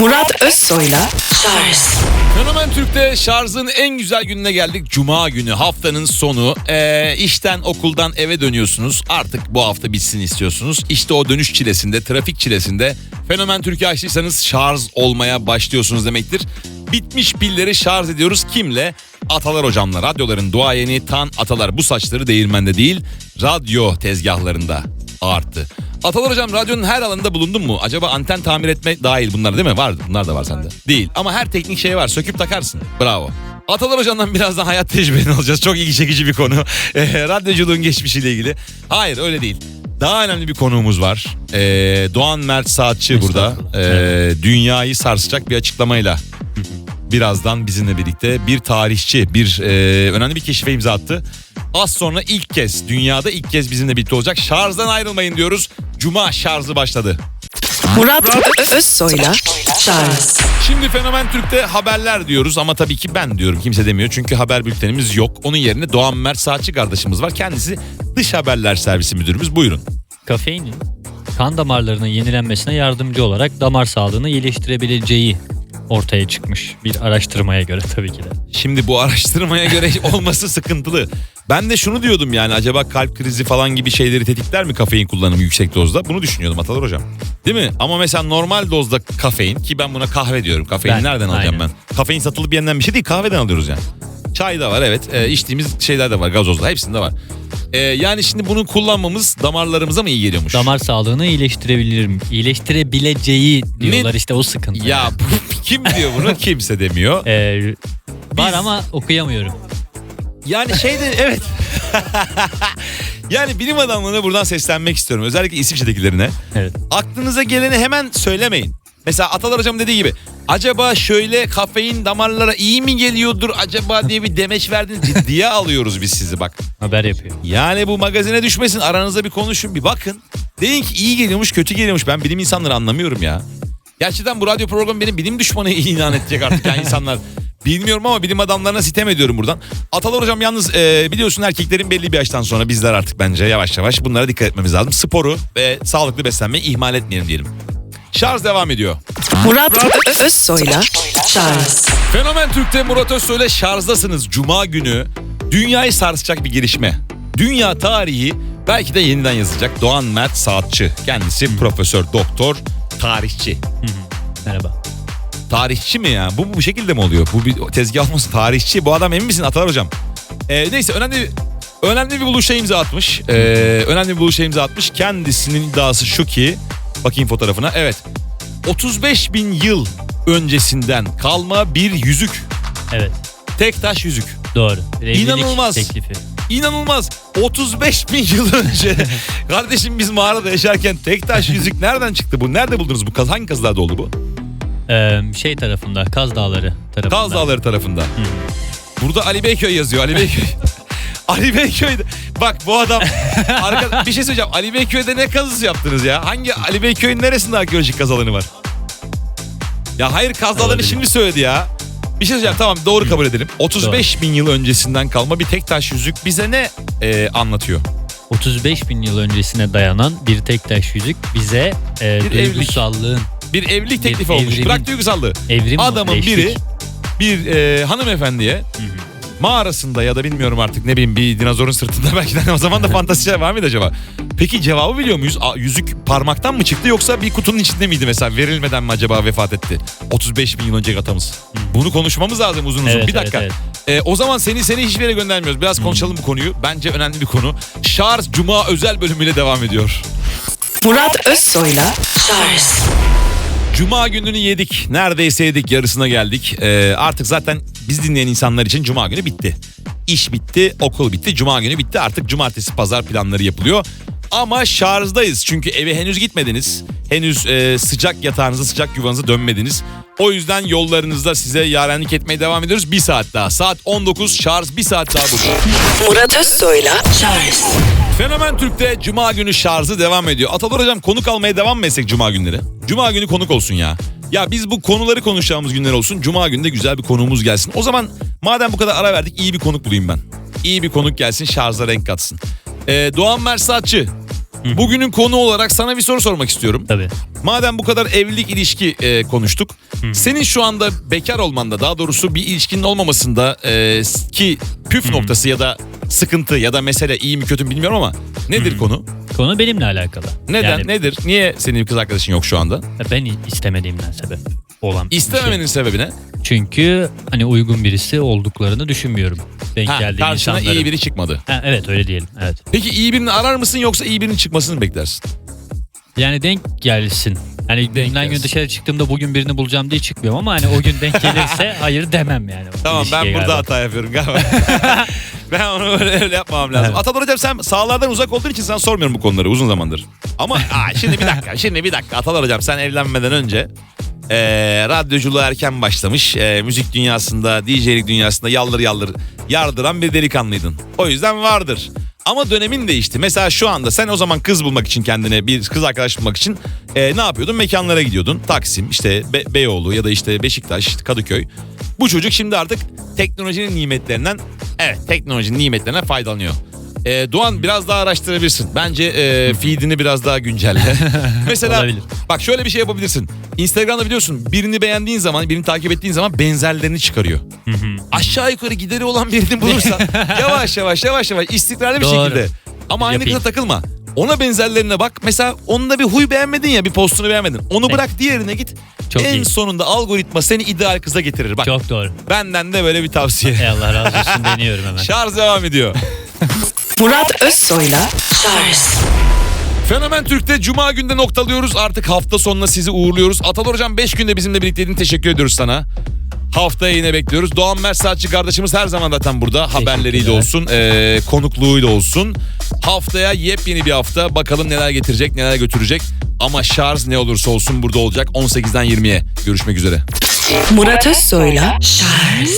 Murat Özsoy'la Charles Fenomen Türk'te şarjın en güzel gününe geldik. Cuma günü haftanın sonu. Ee, işten okuldan eve dönüyorsunuz. Artık bu hafta bitsin istiyorsunuz. İşte o dönüş çilesinde, trafik çilesinde Fenomen Türk'ü açtıysanız şarj olmaya başlıyorsunuz demektir. Bitmiş pilleri şarj ediyoruz. Kimle? Atalar hocamla. Radyoların duayeni Tan Atalar. Bu saçları değirmende değil, radyo tezgahlarında arttı. Atalar hocam radyonun her alanında bulundun mu? Acaba anten tamir etme dahil bunlar değil mi? Var. Bunlar da var sende. Değil. Ama her teknik şey var. Söküp takarsın. Bravo. Atalar hocamdan birazdan hayat tecrübeni alacağız. Çok ilgi çekici bir konu. Eh, radyoculuğun geçmişiyle ilgili. Hayır öyle değil. Daha önemli bir konuğumuz var. Ee, Doğan Mert Saatçı burada. Ee, dünyayı sarsacak bir açıklamayla birazdan bizimle birlikte bir tarihçi, bir e, önemli bir keşife imza attı. Az sonra ilk kez, dünyada ilk kez bizimle birlikte olacak. Şarjdan ayrılmayın diyoruz. Cuma şarjı başladı. Murat Özsoy'la Charles Şimdi Fenomen Türk'te haberler diyoruz ama tabii ki ben diyorum kimse demiyor. Çünkü haber bültenimiz yok. Onun yerine Doğan Mert Saatçı kardeşimiz var. Kendisi dış haberler servisi müdürümüz. Buyurun. Kafeinin kan damarlarının yenilenmesine yardımcı olarak damar sağlığını iyileştirebileceği ortaya çıkmış bir araştırmaya göre tabii ki de. Şimdi bu araştırmaya göre olması sıkıntılı. Ben de şunu diyordum yani acaba kalp krizi falan gibi şeyleri tetikler mi kafein kullanımı yüksek dozda? Bunu düşünüyordum Atalar Hocam. Değil mi? Ama mesela normal dozda kafein ki ben buna kahve diyorum. Kafeini Ben- nereden alacağım aynen. ben? Kafein satılıp yenilen bir şey değil kahveden alıyoruz yani. Çay da var evet. E, içtiğimiz şeyler de var gazozda hepsinde var. E, yani şimdi bunu kullanmamız damarlarımıza mı iyi geliyormuş? Damar sağlığını iyileştirebilir mi? İyileştirebileceği diyorlar işte o sıkıntı. Ya bu- kim diyor bunu? Kimse demiyor. Ee, var Biz- ama okuyamıyorum. Yani şeyde evet. yani bilim adamlarına buradan seslenmek istiyorum. Özellikle İsviçre'dekilerine. Evet. Aklınıza geleni hemen söylemeyin. Mesela Atalar Hocam dediği gibi acaba şöyle kafein damarlara iyi mi geliyordur acaba diye bir demeç verdiniz. Ciddiye alıyoruz biz sizi bak. Haber yapıyor. Yani bu magazine düşmesin aranızda bir konuşun bir bakın. Deyin ki iyi geliyormuş kötü geliyormuş ben bilim insanları anlamıyorum ya. Gerçekten bu radyo programı benim bilim düşmanı ilan edecek artık yani insanlar. Bilmiyorum ama bilim adamlarına sitem ediyorum buradan. Atalar hocam yalnız e, biliyorsun erkeklerin belli bir yaştan sonra bizler artık bence yavaş yavaş bunlara dikkat etmemiz lazım. Sporu ve sağlıklı beslenmeyi ihmal etmeyelim diyelim. Şarj devam ediyor. Murat Ö- Özsoy'la Charles Fenomen Türk'te Murat Özsoy'la şarjdasınız. Cuma günü dünyayı sarsacak bir gelişme. Dünya tarihi belki de yeniden yazacak. Doğan Mert Saatçı. Kendisi profesör, doktor, tarihçi. Merhaba. Tarihçi mi ya? Bu bu şekilde mi oluyor? Bu bir tezgah olması tarihçi. Bu adam emin misin Atalar hocam? Ee, neyse önemli önemli bir buluşa imza atmış. Ee, önemli bir buluşa imza atmış. Kendisinin iddiası şu ki bakayım fotoğrafına. Evet. 35 bin yıl öncesinden kalma bir yüzük. Evet. Tek taş yüzük. Doğru. Bir evlilik İnanılmaz. Teklifi. İnanılmaz. 35 bin yıl önce kardeşim biz mağarada yaşarken tek taş yüzük nereden çıktı bu? Nerede buldunuz bu? Kaz hangi kazılarda oldu bu? Ee, şey tarafında Kaz Dağları tarafında. Kaz Dağları tarafında. Burada Ali Beyköy yazıyor. Ali Beyköy. Ali Beyköy'de. Bak bu adam. Arka, bir şey söyleyeceğim. Ali Beyköy'de ne kazısı yaptınız ya? Hangi Ali Beyköy'ün neresinde arkeolojik kaz alanı var? Ya hayır kaz Olabilir. şimdi söyledi ya. Bir şey söyleyeceğim tamam doğru kabul edelim. 35 bin yıl öncesinden kalma bir tek taş yüzük bize ne e, anlatıyor? 35 bin yıl öncesine dayanan bir tek taş yüzük bize e, Bir evlilik. duygusallığın Bir evlilik teklifi Bir olmuş. evrimin- Bırak duygusallığı. evrim Adamın eşlik. biri bir e, hanımefendiye mağarasında ya da bilmiyorum artık ne bileyim bir dinozorun sırtında belki de o zaman da fantastik şeyler var mıydı acaba? Peki cevabı biliyor muyuz? A, yüzük parmaktan mı çıktı yoksa bir kutunun içinde miydi mesela? Verilmeden mi acaba vefat etti? 35 bin yıl önce atamız. Bunu konuşmamız lazım uzun uzun. Evet, bir dakika. evet, E, o zaman seni seni hiçbir yere göndermiyoruz. Biraz konuşalım bu konuyu. Bence önemli bir konu. Şarj Cuma özel bölümüyle devam ediyor. Murat Özsoy'la Charles Cuma gününü yedik. Neredeyse yedik. Yarısına geldik. Ee, artık zaten biz dinleyen insanlar için Cuma günü bitti. İş bitti, okul bitti, Cuma günü bitti. Artık cumartesi, pazar planları yapılıyor. Ama şarjdayız çünkü eve henüz gitmediniz. Henüz e, sıcak yatağınıza, sıcak yuvanıza dönmediniz. O yüzden yollarınızda size yarenlik etmeye devam ediyoruz. Bir saat daha. Saat 19 şarj bir saat daha burada. Murat Özsoy'la Charles Fenomen Türk'te Cuma günü şarjı devam ediyor. Atalar hocam konuk almaya devam mı etsek Cuma günleri? Cuma günü konuk olsun ya. Ya biz bu konuları konuşacağımız günler olsun. Cuma günü de güzel bir konuğumuz gelsin. O zaman madem bu kadar ara verdik iyi bir konuk bulayım ben. İyi bir konuk gelsin şarja renk katsın. Ee, Doğan Mersatçı Bugünün konu olarak sana bir soru sormak istiyorum. Tabii. Madem bu kadar evlilik ilişki e, konuştuk. Senin şu anda bekar olmanda daha doğrusu bir ilişkinin olmamasında e, ki püf noktası ya da sıkıntı ya da mesele iyi mi kötü mü bilmiyorum ama nedir konu? Konu benimle alakalı. Neden? Yani Nedir? Niye senin kız arkadaşın yok şu anda? ben istemediğimden sebep olan bir İstememenin şey. sebebi ne? Çünkü hani uygun birisi olduklarını düşünmüyorum. Denk Ha, geldiğim karşına insanların. iyi biri çıkmadı. Ha, evet öyle diyelim. Evet. Peki iyi birini arar mısın yoksa iyi birinin çıkmasını mı beklersin? Yani denk gelsin. Hani günden gelsin. gün dışarı çıktığımda bugün birini bulacağım diye çıkmıyorum ama hani o gün denk gelirse hayır demem yani. Tamam ben İlişkiye burada galiba. hata yapıyorum galiba. ben onu öyle, öyle yapmam lazım. Evet. Atalar hocam sen sahalardan uzak olduğun için sana sormuyorum bu konuları uzun zamandır. Ama aa, şimdi bir dakika şimdi bir dakika Atalar hocam sen evlenmeden önce eee radyoculuğa erken başlamış. eee, müzik dünyasında, DJ'lik dünyasında yaldır yaldır yardıran bir delikanlıydın. O yüzden vardır. Ama dönemin değişti. Mesela şu anda sen o zaman kız bulmak için kendine bir kız arkadaş bulmak için eee, ne yapıyordun? Mekanlara gidiyordun. Taksim, işte Be- Beyoğlu ya da işte Beşiktaş, Kadıköy. Bu çocuk şimdi artık teknolojinin nimetlerinden evet teknolojinin nimetlerinden faydalanıyor. Ee, Doğan biraz daha araştırabilirsin. Bence e, feedini biraz daha güncelle. Mesela Olabilir. bak şöyle bir şey yapabilirsin. Instagram'da biliyorsun birini beğendiğin zaman, birini takip ettiğin zaman benzerlerini çıkarıyor. Aşağı yukarı gideri olan birini bulursan yavaş yavaş yavaş yavaş istikrarlı bir Doğru. şekilde. Ama aynı Yapayım. kıza takılma. Ona benzerlerine bak. Mesela onda bir huy beğenmedin ya bir postunu beğenmedin. Onu Evet. bırak diğerine git. Çok en iyi. sonunda algoritma seni ideal kıza getirir. Bak Çok doğru. benden de böyle bir tavsiye. Ey Allah razı olsun deniyorum hemen. Şarj devam ediyor. Murat Özsoy'la Şarj Fenomen Türk'te Cuma günde noktalıyoruz. Artık hafta sonuna sizi uğurluyoruz. Atalar Hocam 5 günde bizimle birlikteydin. Teşekkür ediyoruz sana. Haftaya yine bekliyoruz. Doğan Mersaatçı kardeşimiz her zaman zaten burada. Haberleriyle olsun, eee konukluğuyla olsun. Haftaya yepyeni bir hafta. Bakalım neler getirecek, neler götürecek. Ama şarj ne olursa olsun burada olacak. 18'den 20'ye. Görüşmek üzere. Murat Özsoy'la Şarj